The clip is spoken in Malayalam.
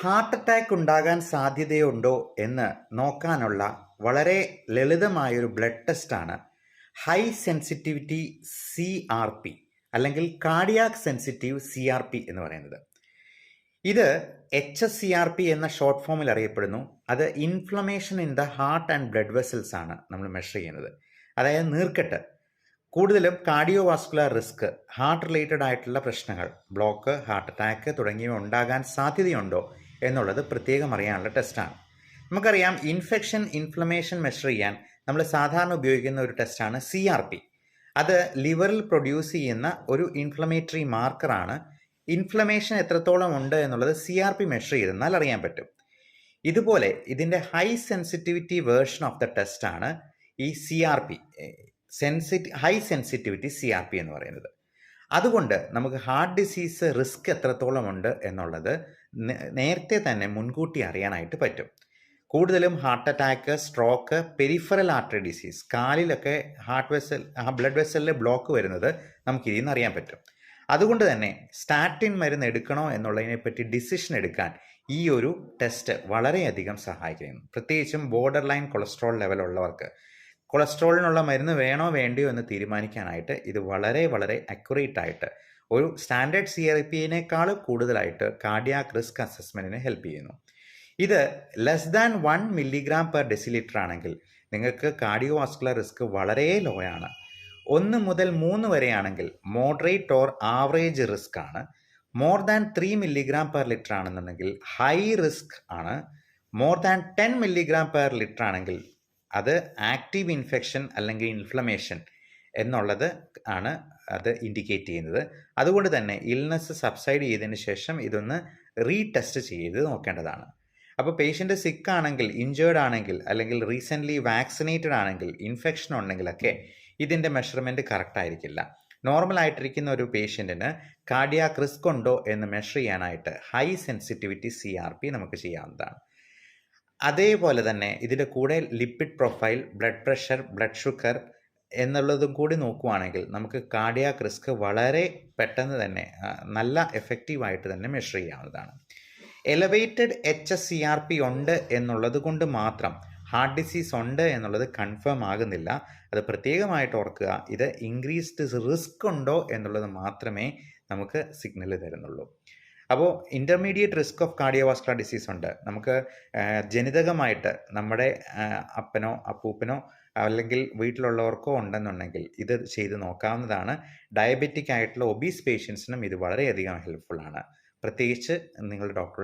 ഹാർട്ട് അറ്റാക്ക് ഉണ്ടാകാൻ സാധ്യതയുണ്ടോ എന്ന് നോക്കാനുള്ള വളരെ ലളിതമായൊരു ബ്ലഡ് ടെസ്റ്റാണ്. High sensitivity C R P അല്ലെങ്കിൽ cardiac sensitive C R P എന്ന് പറയുന്നത്. ഇത് H S C R P എന്ന ഷോർട്ട് ഫോമിൽ അറിയപ്പെടുന്നു. അത് inflammation in the heart and blood vessels ആണ് നമ്മൾ മെഷർ ചെയ്യുന്നത്. അതായത് നീർക്കെട്ട്. കൂടുതലും cardio vascular risk heart related ആയിട്ടുള്ള പ്രശ്നങ്ങൾ ബ്ലോക്ക് ഹാർട്ട് അറ്റാക്ക് തുടങ്ങിയവ ഉണ്ടാകാൻ സാധ്യതയുണ്ടോ എന്നുള്ളത് പ്രത്യേകം അറിയാനുള്ള ടെസ്റ്റാണ് നമുക്കറിയാം ഇൻഫെക്ഷൻ ഇൻഫ്ലമേഷൻ മെഷർ ചെയ്യാൻ നമ്മൾ സാധാരണ ഉപയോഗിക്കുന്ന ഒരു ടെസ്റ്റാണ് സി ആർ പി അത് ലിവറിൽ പ്രൊഡ്യൂസ് ചെയ്യുന്ന ഒരു ഇൻഫ്ലമേറ്ററി മാർക്കറാണ് ഇൻഫ്ലമേഷൻ എത്രത്തോളം ഉണ്ട് എന്നുള്ളത് സി ആർ പി മെഷർ ചെയ്തെന്നാൽ അറിയാൻ പറ്റും. ഇതുപോലെ ഇതിന്റെ high sensitivity version of the ടെസ്റ്റാണ് ഈ C R P sensitivity high sensitivity C R P എന്ന് പറയുന്നത്. അതുകൊണ്ട് നമുക്ക് ഹാർട്ട് ഡിസീസ് റിസ്ക് എത്രത്തോളം ഉണ്ട് എന്നുള്ളത് നേരത്തെ തന്നെ മുൻകൂട്ടി അറിയാനായിട്ട് പറ്റും. കൂടുതലും heart attack stroke peripheral artery disease കാലിലൊക്കെ heart vessel ആ ബ്ലഡ് വെസലിൽ ബ്ലോക്ക് വരുന്നത് നമുക്ക് ഇതിൽ നിന്ന് അറിയാൻ പറ്റും. അതുകൊണ്ട് തന്നെ സ്റ്റാറ്റിൻ മരുന്ന് എടുക്കണോ എന്നുള്ളതിനെപ്പറ്റി ഡിസിഷൻ എടുക്കാൻ ഈ ഒരു ടെസ്റ്റ് വളരെയധികം സഹായിക്കുന്നു. പ്രത്യേകിച്ചും ബോർഡർ ലൈൻ കൊളസ്ട്രോൾ ലെവലുള്ളവർക്ക് കൊളസ്ട്രോളിനുള്ള മരുന്ന് വേണോ വേണ്ടയോ എന്ന് തീരുമാനിക്കാനായിട്ട് ഇത് വളരെ വളരെ അക്യുറേറ്റ് ആയിട്ട് ഒരു സ്റ്റാൻഡേർഡ് സി ആർ പിയേക്കാൾ കൂടുതലായിട്ട് കാർഡിയാക് റിസ്ക് അസസ്മെന്റിന് ഹെൽപ്പ് ചെയ്യുന്നു. ഇത് less than one milligram per decilitre ആണെങ്കിൽ നിങ്ങൾക്ക് കാർഡിയോ വാസ്കുലർ റിസ്ക് വളരെ ലോ ആണ് ഒന്ന് മുതൽ മൂന്ന് വരെയാണെങ്കിൽ മോഡറേറ്റ് ഓർ ആവറേജ് റിസ്ക് ആണ്. More than three milligram per litre ആണെന്നുണ്ടെങ്കിൽ ഹൈ റിസ്ക് ആണ്. More than ten milligram per litre ആണെങ്കിൽ അത് ആക്റ്റീവ് ഇൻഫെക്ഷൻ അല്ലെങ്കിൽ ഇൻഫ്ലമേഷൻ എന്നുള്ളത് ആണ് അത് ഇൻഡിക്കേറ്റ് ചെയ്യുന്നത്. അതുകൊണ്ട് തന്നെ ഇൽനെസ് സബ്സൈഡ് ചെയ്തതിന് ശേഷം ഇതൊന്ന് റീടെസ്റ്റ് ചെയ്ത് നോക്കേണ്ടതാണ്. അപ്പോൾ പേഷ്യന്റ് സിക്ക് ആണെങ്കിൽ ഇഞ്ചേർഡ് ആണെങ്കിൽ അല്ലെങ്കിൽ റീസെന്റ്ലി വാക്സിനേറ്റഡ് ആണെങ്കിൽ ഇൻഫെക്ഷൻ ഉണ്ടെങ്കിലൊക്കെ ഇതിന്റെ മെഷർമെന്റ് കറക്റ്റ് ആയിരിക്കില്ല. നോർമൽ ആയിട്ടിരിക്കുന്ന ഒരു പേഷ്യന്റിന് കാർഡിയാക് റിസ്ക് ഉണ്ടോ എന്ന് മെഷർ ചെയ്യാനായിട്ട് high sensitivity C R P നമുക്ക് ചെയ്യാവുന്നതാണ്. അതേപോലെ തന്നെ ഇതിന്റെ കൂടെ lipid profile blood pressure blood sugar എന്നുള്ളതും കൂടി നോക്കുവാണെങ്കിൽ നമുക്ക് കാർഡിയാക് റിസ്ക് വളരെ പെട്ടെന്ന് തന്നെ നല്ല എഫക്റ്റീവായിട്ട് തന്നെ മെഷർ ചെയ്യാവുന്നതാണ്. Elevated H S C R P ഉണ്ട് എന്നുള്ളത് കൊണ്ട് മാത്രം ഹാർട്ട് ഡിസീസ് ഉണ്ട് എന്നുള്ളത് കൺഫേം ആകുന്നില്ല. അത് പ്രത്യേകമായിട്ട് ഓർക്കുക ഇത് ഇൻക്രീസ്ഡ് റിസ്ക് ഉണ്ടോ എന്നുള്ളത് മാത്രമേ നമുക്ക് സിഗ്നൽ തരുന്നുള്ളൂ. അപ്പോൾ intermediate risk of cardiovascular disease ഉണ്ട്. നമുക്ക് ജനിതകമായിട്ട് നമ്മുടെ അപ്പനോ അപ്പൂപ്പനോ അല്ലെങ്കിൽ വീട്ടിലുള്ളവർക്കോ ഉണ്ടെന്നുണ്ടെങ്കിൽ ഇത് ചെയ്ത് നോക്കാവുന്നതാണ്. ഡയബറ്റിക് ആയിട്ടുള്ള ഒബീസ് പേഷ്യൻസിനും ഇത് വളരെയധികം ആണ്. പ്രത്യേകിച്ച് നിങ്ങളുടെ ഡോക്ടർ